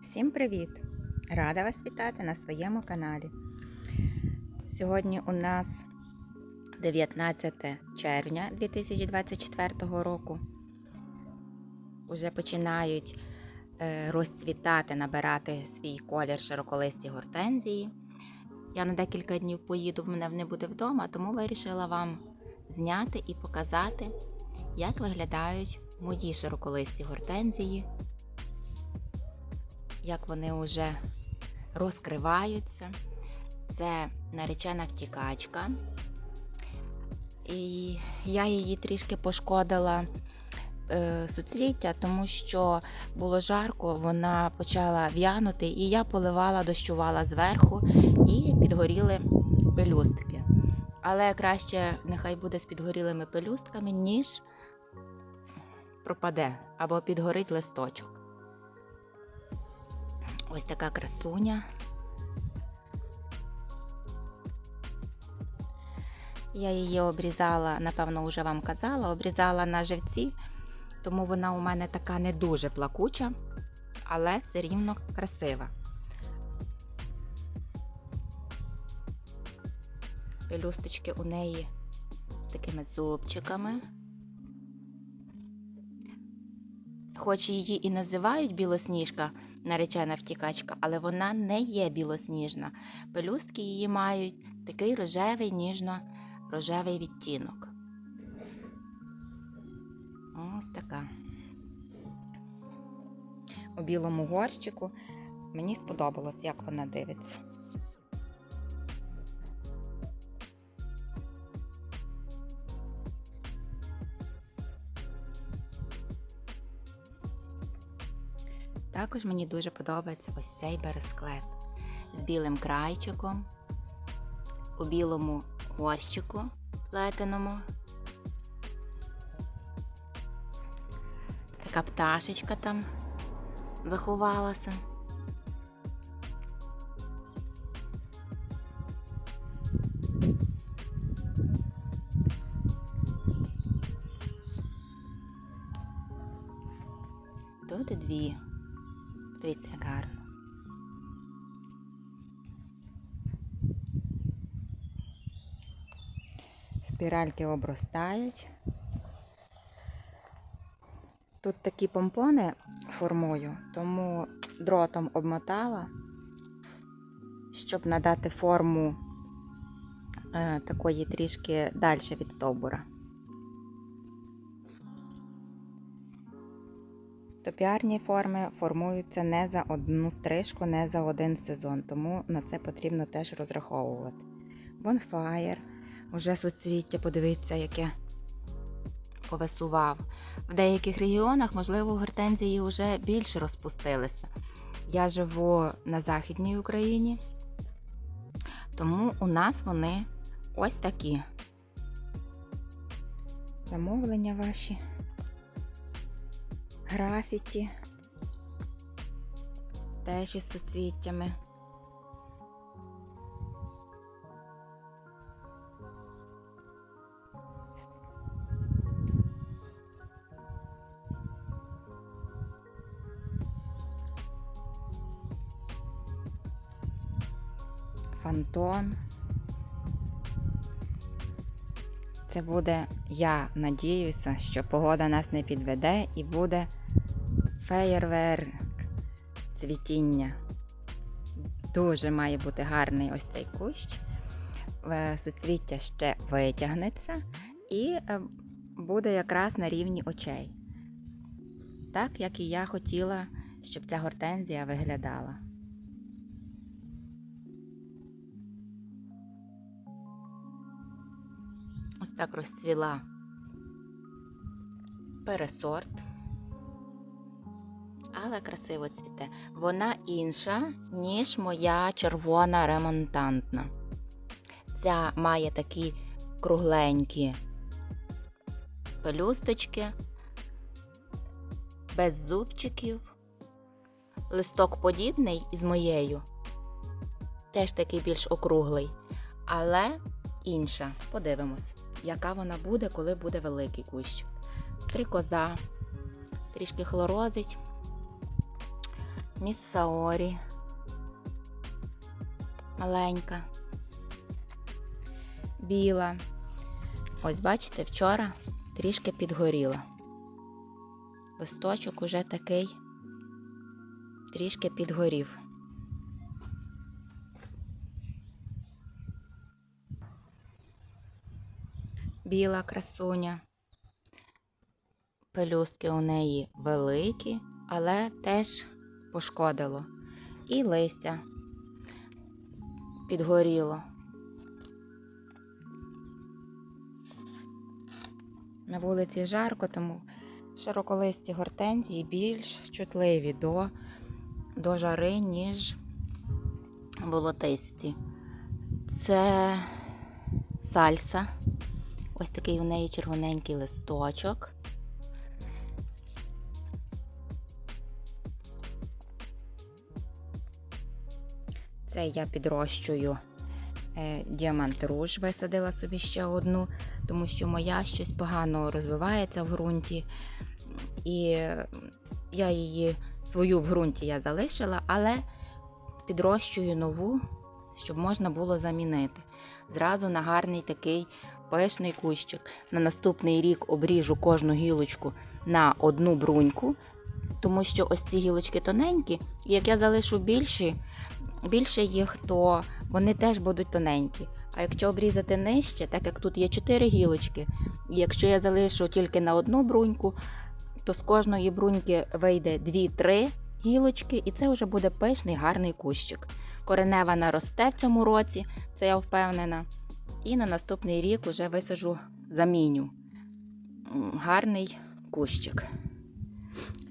Всім привіт! Рада вас вітати на своєму каналі. Сьогодні у нас 19 червня 2024 року. Уже починають е, розцвітати, набирати свій колір широколисті гортензії. Я на декілька днів поїду, в мене не буде вдома, тому вирішила вам зняти і показати, як виглядають мої широколисті гортензії як вони вже розкриваються. Це наречена втікачка. І я її трішки пошкодила е, суцвіття, тому що було жарко, вона почала в'янути, і я поливала, дощувала зверху і підгоріли пелюстки. Але краще нехай буде з підгорілими пелюстками, ніж пропаде або підгорить листочок. Ось така красуня. Я її обрізала, напевно, вже вам казала, обрізала на живці, тому вона у мене така не дуже плакуча, але все рівно красива. Пелюсточки у неї з такими зубчиками. Хоч її і називають білосніжка, наречена втікачка, але вона не є білосніжна. Пелюстки її мають такий рожевий, ніжно-рожевий відтінок. Ось така. У білому горщику мені сподобалось, як вона дивиться. Також мені дуже подобається ось цей бересклет з білим крайчиком, у білому горщику плетеному. Така пташечка там заховалася. Тут дві. Дивіться, як гарно. Спіральки обростають. Тут такі помпони формую, тому дротом обмотала, щоб надати форму е, такої трішки далі від стовбура. Топіарні форми формуються не за одну стрижку, не за один сезон, тому на це потрібно теж розраховувати. Бонфаєр, уже суцвіття, подивіться, яке повисував. В деяких регіонах, можливо, гортензії вже більше розпустилися. Я живу на Західній Україні, тому у нас вони ось такі. Замовлення ваші графіті, теж із суцвіттями. Фантом. Це буде, я надіюся, що погода нас не підведе і буде феєрверк цвітіння. Дуже має бути гарний ось цей кущ. Е, Суцвіття ще витягнеться і е, буде якраз на рівні очей. Так, як і я хотіла, щоб ця гортензія виглядала. Так розцвіла пересорт. Але красиво цвіте. Вона інша, ніж моя червона ремонтантна. Ця має такі кругленькі пелюсточки, без зубчиків. Листок подібний із моєю. Теж такий більш округлий. Але інша. Подивимось, яка вона буде, коли буде великий кущик. Стрикоза, трішки хлорозить. Міс Саорі. Маленька. Біла. Ось бачите, вчора трішки підгоріла. Листочок уже такий трішки підгорів. Біла красуня. Пелюстки у неї великі, але теж пошкодило. І листя підгоріло. На вулиці жарко, тому широколисті гортензії більш чутливі до, до жари, ніж волотисті. Це сальса. Ось такий у неї червоненький листочок. Це я підрощую е, діамант руж, висадила собі ще одну, тому що моя щось погано розвивається в ґрунті. І я її свою в ґрунті я залишила, але підрощую нову, щоб можна було замінити. Зразу на гарний такий пишний кущик. На наступний рік обріжу кожну гілочку на одну бруньку, тому що ось ці гілочки тоненькі, і як я залишу більші, більше їх, то вони теж будуть тоненькі. А якщо обрізати нижче, так як тут є 4 гілочки, і якщо я залишу тільки на одну бруньку, то з кожної бруньки вийде 2-3 гілочки, і це вже буде пишний гарний кущик. Коренева наросте в цьому році, це я впевнена. І на наступний рік вже висажу заміню. Гарний кущик.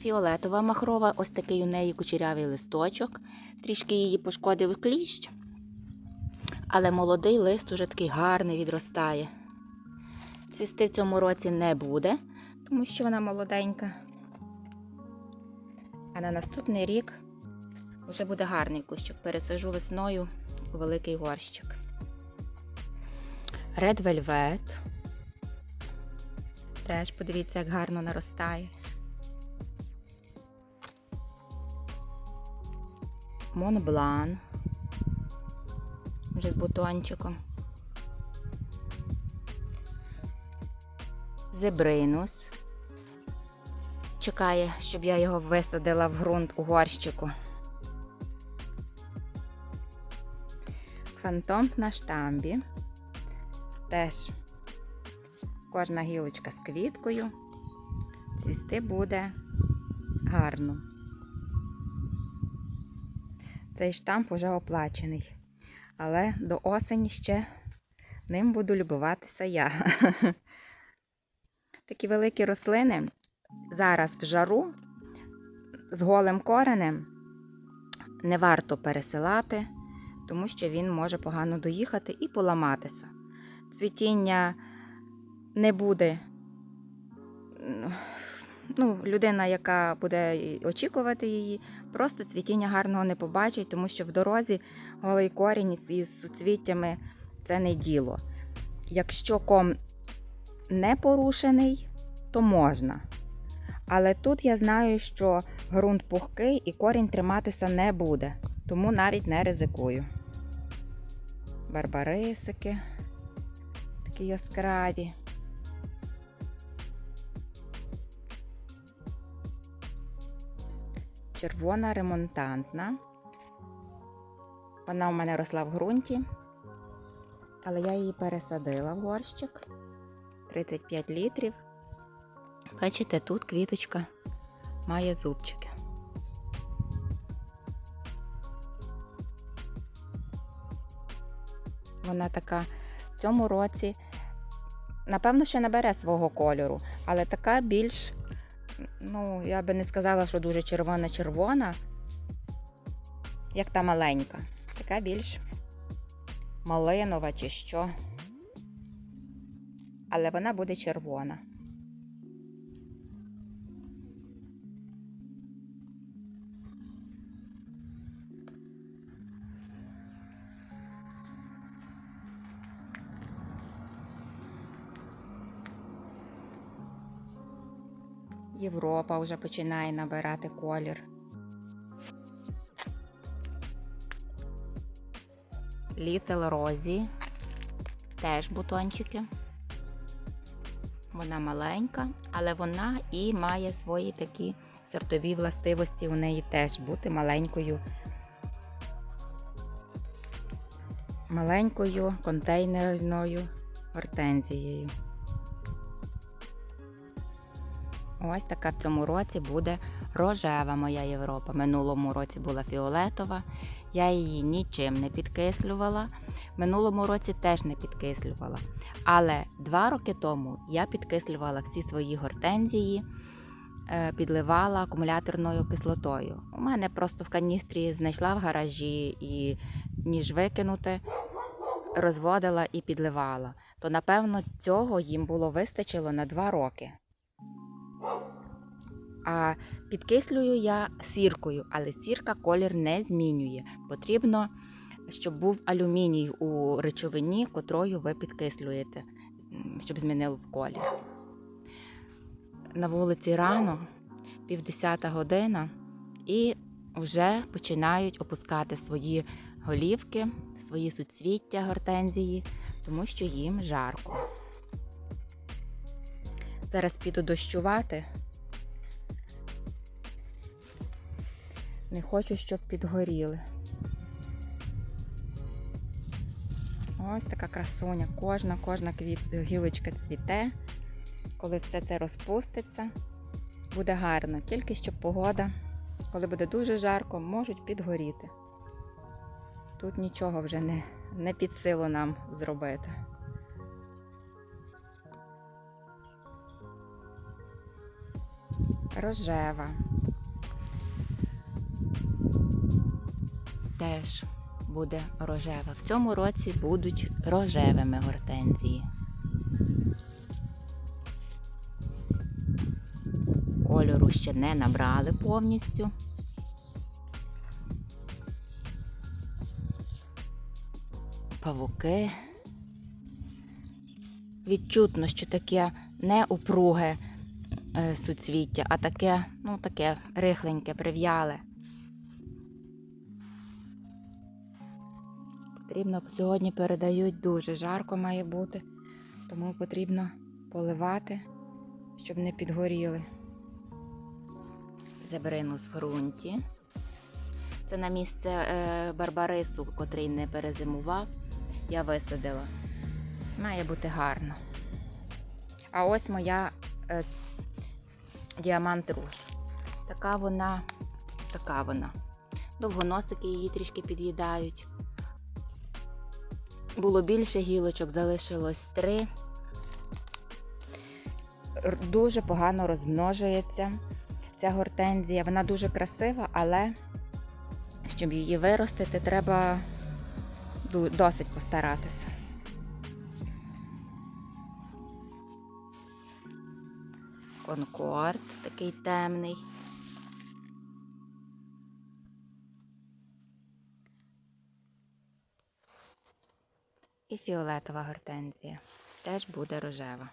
Фіолетова махрова, ось такий у неї кучерявий листочок. Трішки її пошкодив кліщ. Але молодий лист уже такий гарний відростає. Цвісти в цьому році не буде, тому що вона молоденька. А на наступний рік вже буде гарний кущик. Пересажу весною у великий горщик. Red Velvet. Теж подивіться, як гарно наростає. Монблан. Вже з бутончиком. Зебринус. Чекає, щоб я його висадила в ґрунт у горщику. Фантом на штамбі. Теж кожна гілочка з квіткою. Цвісти буде гарно. Цей штамп уже оплачений. Але до осені ще ним буду любуватися я. Такі великі рослини зараз в жару з голим коренем не варто пересилати, тому що він може погано доїхати і поламатися. Цвітіння не буде. Ну, людина, яка буде очікувати її, просто цвітіння гарного не побачить, тому що в дорозі голий корінь із- суцвіттями це не діло. Якщо ком не порушений, то можна. Але тут я знаю, що ґрунт пухкий і корінь триматися не буде, тому навіть не ризикую. Барбарисики такі яскраві. Червона ремонтантна. Вона у мене росла в ґрунті, але я її пересадила в горщик 35 літрів. Бачите, тут квіточка має зубчики. Вона така в цьому році, напевно, ще набере свого кольору, але така більш, ну, я би не сказала, що дуже червона-червона, як та маленька. Така більш малинова чи що. Але вона буде червона. Європа вже починає набирати колір. Літл Розі. Теж бутончики. Вона маленька, але вона і має свої такі сортові властивості. У неї теж бути маленькою. Маленькою контейнерною гортензією. Ось така в цьому році буде рожева моя Європа. Минулому році була фіолетова. Я її нічим не підкислювала. Минулому році теж не підкислювала. Але два роки тому я підкислювала всі свої гортензії, е, підливала акумуляторною кислотою. У мене просто в каністрі знайшла в гаражі і ніж викинути, розводила і підливала. То напевно цього їм було вистачило на два роки. А підкислюю я сіркою, але сірка колір не змінює. Потрібно, щоб був алюміній у речовині, котрою ви підкислюєте, щоб змінив колір. На вулиці рано, півдесята година, і вже починають опускати свої голівки, свої суцвіття гортензії, тому що їм жарко. Зараз піду дощувати. Не хочу, щоб підгоріли. Ось така красуня. Кожна, кожна квіт, гілочка цвіте. Коли все це розпуститься, буде гарно. Тільки щоб погода, коли буде дуже жарко, можуть підгоріти. Тут нічого вже не, не під силу нам зробити. Рожева. Теж буде рожева. В цьому році будуть рожевими гортензії. Кольору ще не набрали повністю. Павуки. Відчутно, що таке не упруге е, суцвіття, а таке, ну, таке рихленьке, прив'яле. Потрібно сьогодні передають дуже жарко має бути, тому потрібно поливати, щоб не підгоріли. Забринус в ґрунті. Це на місце е, барбарису, котрий не перезимував. Я висадила. Має бути гарно. А ось моя е, діамант руж. Така вона, така вона. Довгоносики її трішки під'їдають. Було більше гілочок, залишилось три. Дуже погано розмножується ця гортензія. Вона дуже красива, але щоб її виростити, треба досить постаратися. Конкорд такий темний. І фіолетова гортензія. Теж буде рожева.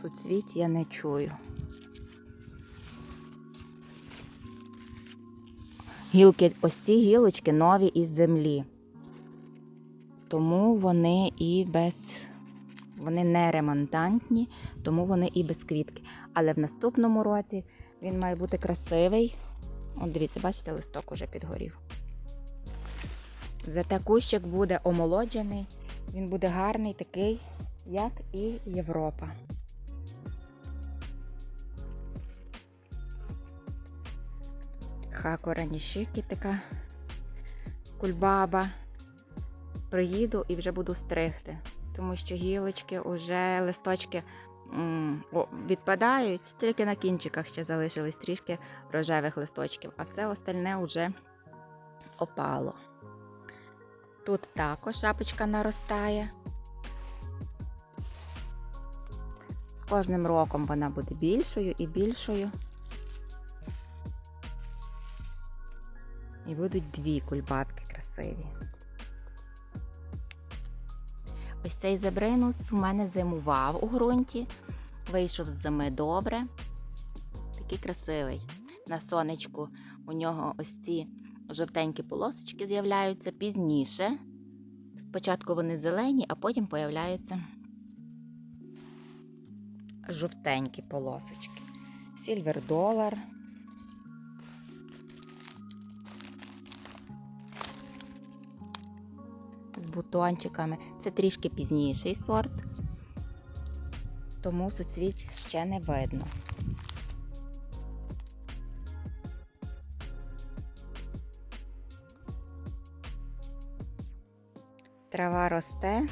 Суцвіть я не чую. Гілки, ось ці гілочки нові із землі. Тому вони і без. Вони не ремонтантні, тому вони і без квітки. Але в наступному році він має бути красивий. От дивіться, бачите, листок уже підгорів. Зате кущик буде омолоджений, він буде гарний, такий, як і Європа. Хакура Нішики така кульбаба. Приїду і вже буду стригти, тому що гілочки, уже листочки відпадають, тільки на кінчиках ще залишились трішки рожевих листочків, а все остальне вже опало. Тут також шапочка наростає. З кожним роком вона буде більшою і більшою. І будуть дві кульбабки красиві. Ось цей зебринус у мене зимував у ґрунті. Вийшов з зими добре. такий красивий. На сонечку у нього ось ці жовтенькі полосочки з'являються пізніше. Спочатку вони зелені, а потім появляються жовтенькі полосочки. Сільвер долар. Бутончиками. Це трішки пізніший сорт, тому суцвіть ще не видно. Трава росте.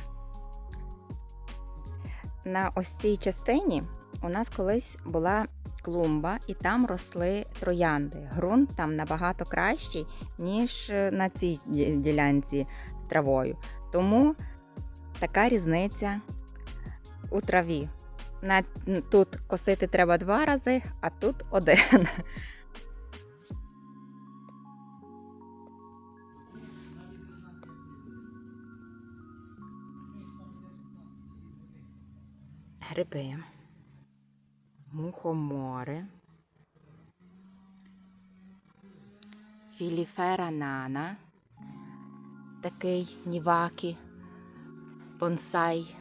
На ось цій частині у нас колись була клумба, і там росли троянди. Ґрунт там набагато кращий, ніж на цій ділянці з травою. Тому така різниця у траві. Тут косити треба два рази, а тут один. Гриби, мухомори, філіфера нана, такий нівакі, бонсай.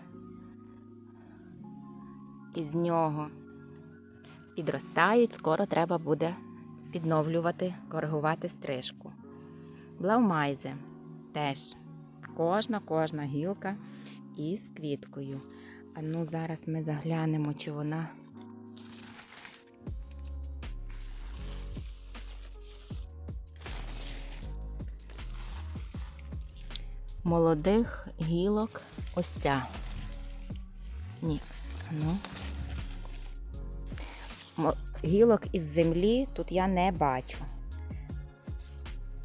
Із нього підростають, скоро треба буде підновлювати, коригувати стрижку. Блаумайзе теж кожна кожна гілка із квіткою. А ну зараз ми заглянемо, чи вона. Молодих гілок ось ця. Ні, ну. Гілок із землі тут я не бачу.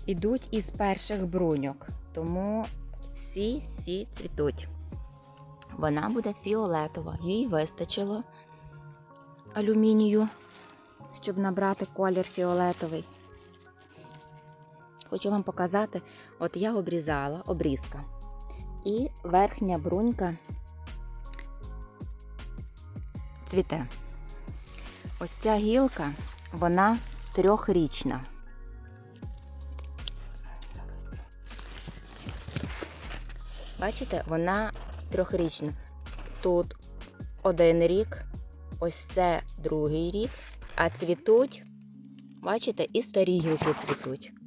Ідуть із перших бруньок, тому всі-всі цвітуть. Вона буде фіолетова. Їй вистачило алюмінію, щоб набрати колір фіолетовий. Хочу вам показати, от я обрізала обрізка. І верхня брунька цвіте. Ось ця гілка, вона трьохрічна. Бачите, вона трьохрічна. Тут один рік, ось це другий рік, а цвітуть, бачите, і старі гілки цвітуть.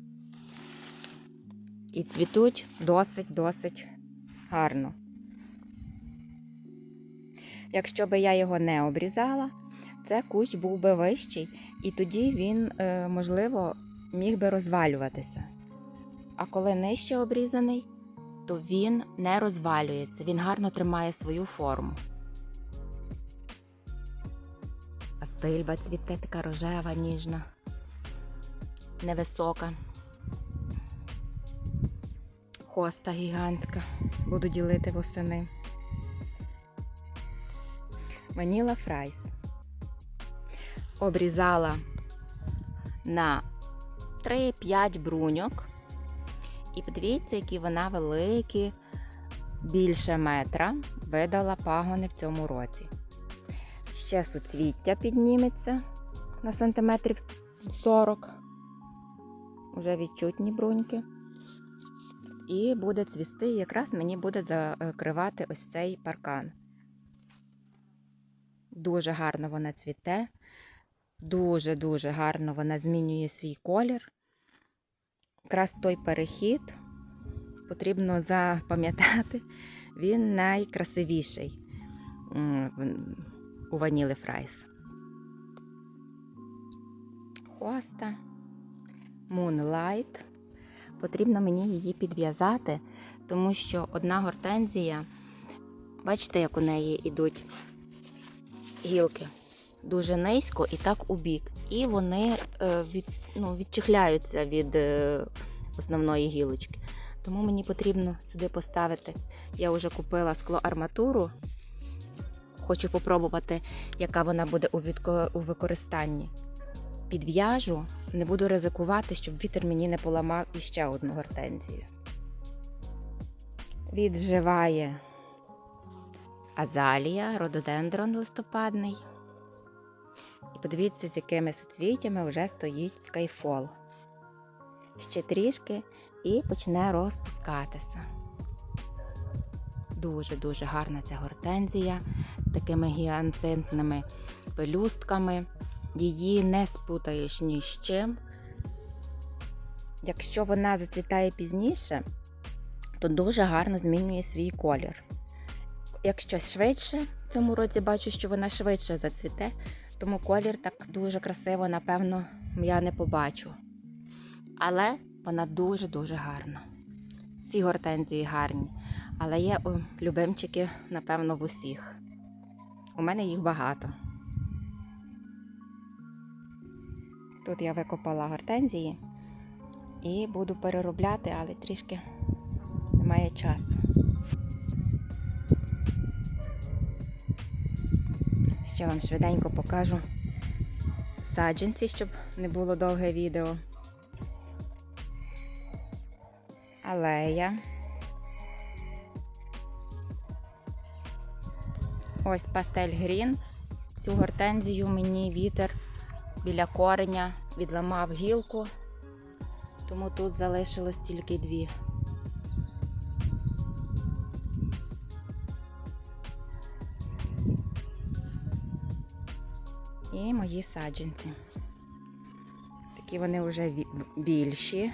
І цвітуть досить-досить гарно. Якщо би я його не обрізала, це кущ був би вищий, і тоді він, е, можливо, міг би розвалюватися. А коли нижче обрізаний, то він не розвалюється, він гарно тримає свою форму. А стильба цвіте така рожева, ніжна, невисока. Хоста гігантська. Буду ділити восени. Ваніла фрайс. Обрізала на 3-5 бруньок. І подивіться, які вона великі, більше метра, видала пагони в цьому році. Ще суцвіття підніметься на сантиметрів 40. Уже відчутні бруньки. І буде цвісти, і якраз мені буде закривати ось цей паркан. Дуже гарно вона цвіте, дуже-дуже гарно вона змінює свій колір. Якраз той перехід потрібно запам'ятати, він найкрасивіший у ваніли фрайс. Хоста, Moonlight. Потрібно мені її підв'язати, тому що одна гортензія, бачите, як у неї йдуть гілки дуже низько і так у бік. І вони е, від, ну, відчихляються від е, основної гілочки. Тому мені потрібно сюди поставити. Я вже купила склоарматуру. Хочу попробувати, яка вона буде у використанні. Підв'яжу, не буду ризикувати, щоб вітер мені не поламав іще одну гортензію. Відживає азалія, рододендрон листопадний. І подивіться, з якими суцвіттями вже стоїть скайфол. Ще трішки і почне розпускатися. Дуже-дуже гарна ця гортензія з такими гіанцинтними пелюстками. Її не спутаєш ні з чим. Якщо вона зацвітає пізніше, то дуже гарно змінює свій колір. Якщо швидше, в цьому році бачу, що вона швидше зацвіте, тому колір так дуже красиво, напевно, я не побачу. Але вона дуже-дуже гарна. Всі гортензії гарні, але є любимчики, напевно, в усіх. У мене їх багато. Тут я викопала гортензії і буду переробляти, але трішки немає часу. Ще вам швиденько покажу саджанці, щоб не було довге відео. Алея. Ось пастель грін. Цю гортензію мені вітер біля кореня відламав гілку, тому тут залишилось тільки дві. І мої саджанці. Такі вони вже більші.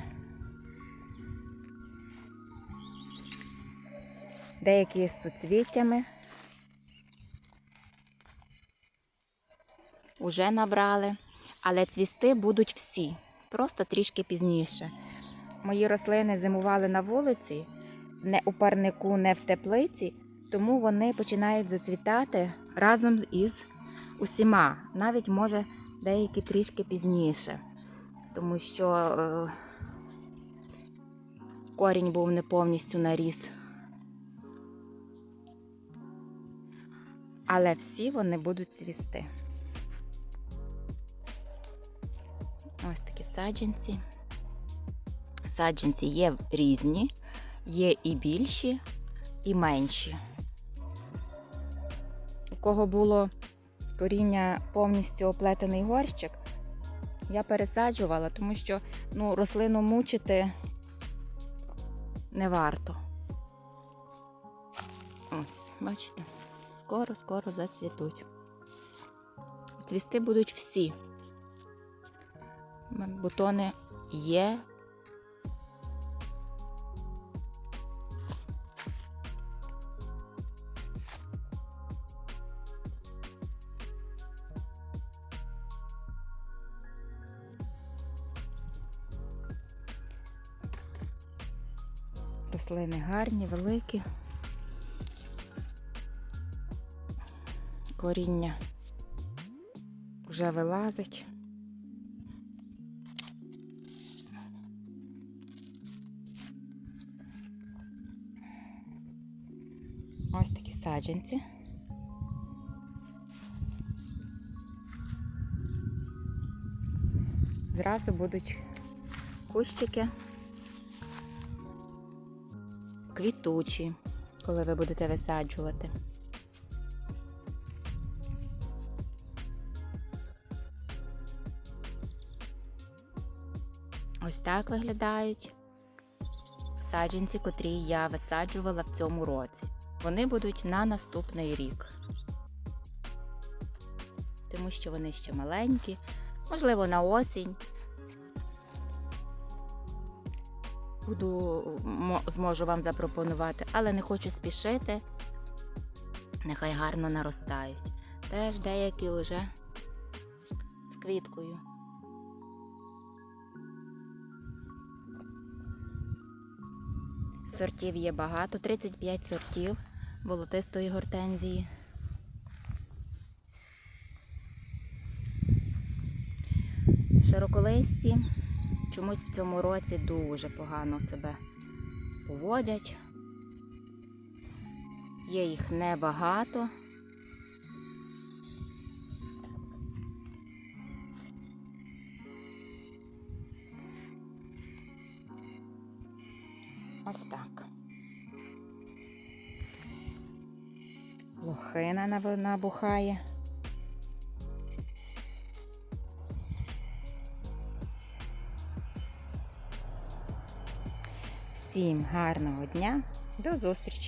Деякі з суцвіттями. Уже набрали, але цвісти будуть всі, просто трішки пізніше. Мої рослини зимували на вулиці, не у парнику, не в теплиці, тому вони починають зацвітати разом із усіма, навіть може деякі трішки пізніше, тому що е, корінь був не повністю наріс. Але всі вони будуть цвісти. Саджанці. Саджанці є різні, є і більші, і менші. У кого було коріння повністю оплетений горщик, я пересаджувала, тому що ну, рослину мучити не варто. Ось, бачите, скоро-скоро зацвітуть. Цвісти будуть всі. Бутони є. Рослини гарні, великі. Коріння вже вилазить. Саджанці. Зразу будуть кущики квітучі, коли ви будете висаджувати. Ось так виглядають саджанці, котрі я висаджувала в цьому році. Вони будуть на наступний рік. Тому що вони ще маленькі, можливо, на осінь. Буду зможу вам запропонувати, але не хочу спішити. Нехай гарно наростають. Теж деякі вже з квіткою. Сортів є багато, 35 сортів болотистої гортензії. Широколисті чомусь в цьому році дуже погано себе поводять. Є їх небагато. Ось так. мохина набухає. Всім гарного дня, до зустрічі!